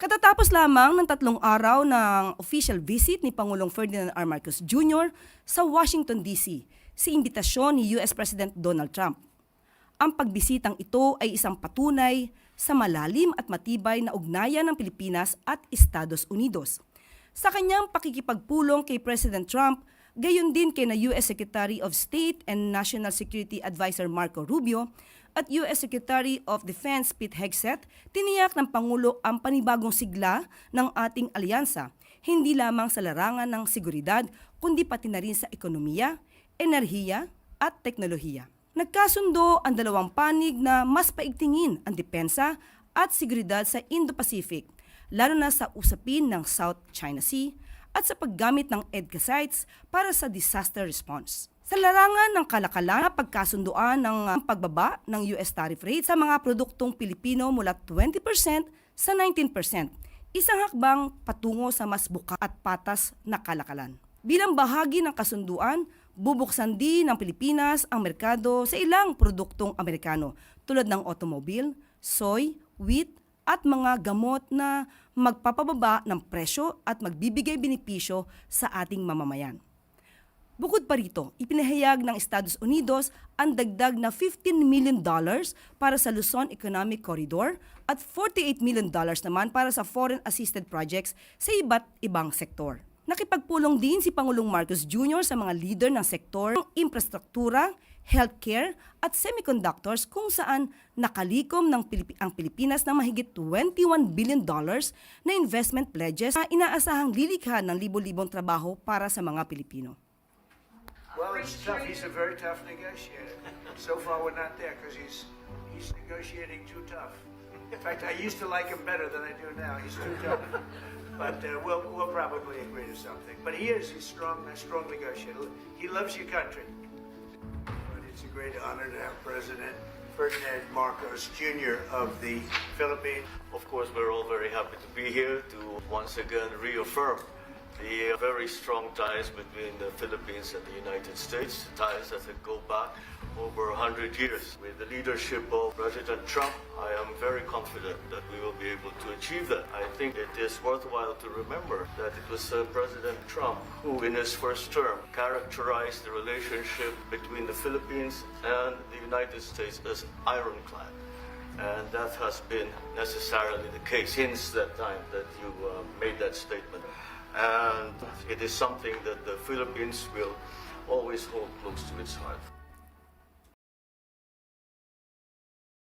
Katatapos lamang ng tatlong araw ng official visit ni Pangulong Ferdinand R. Marcos Jr. sa Washington, D.C. si imbitasyon ni U.S. President Donald Trump. Ang pagbisitang ito ay isang patunay sa malalim at matibay na ugnayan ng Pilipinas at Estados Unidos. Sa kanyang pakikipagpulong kay President Trump, gayon din kay na U.S. Secretary of State and National Security Advisor Marco Rubio at U.S. Secretary of Defense Pete Hegseth, tiniyak ng Pangulo ang panibagong sigla ng ating alyansa, hindi lamang sa larangan ng seguridad, kundi pati na rin sa ekonomiya, enerhiya at teknolohiya. Nagkasundo ang dalawang panig na mas paigtingin ang depensa at seguridad sa Indo-Pacific, lalo na sa usapin ng South China Sea at sa paggamit ng EDCA sites para sa disaster response. Sa larangan ng kalakalan, pagkasunduan ng uh, pagbaba ng US tariff rate sa mga produktong Pilipino mula 20% sa 19%, isang hakbang patungo sa mas buka at patas na kalakalan. Bilang bahagi ng kasunduan, bubuksan din ng Pilipinas ang merkado sa ilang produktong Amerikano tulad ng automobile, soy, wheat at mga gamot na magpapababa ng presyo at magbibigay benepisyo sa ating mamamayan. Bukod pa rito, ipinahayag ng Estados Unidos ang dagdag na 15 million dollars para sa Luzon Economic Corridor at 48 million dollars naman para sa foreign assisted projects sa iba't ibang sektor. Nakipagpulong din si Pangulong Marcos Jr. sa mga leader ng sektor ng infrastruktura, healthcare at semiconductors kung saan nakalikom ng Pilip- ang Pilipinas ng mahigit 21 billion dollars na investment pledges na inaasahang lilikha ng libo-libong trabaho para sa mga Pilipino. Well, it's tough. He's a very tough negotiator. So far, we're not there because he's he's negotiating too tough. In fact, I used to like him better than I do now. He's too tough. But uh, we'll we'll probably agree to something. But he is he's strong a strong negotiator. He loves your country. A great honor to have President Ferdinand Marcos Jr. of the Philippines. Of course, we're all very happy to be here to once again reaffirm the very strong ties between the Philippines and the United States, ties that go back over 100 years. With the leadership of President Trump, I am very confident that we will be able to achieve that. I think it is worthwhile to remember that it was uh, President Trump who, in his first term, characterized the relationship between the Philippines and the United States as ironclad. And that has been necessarily the case since that time that you uh, made that statement. And it is something that the Philippines will always hold close to its heart.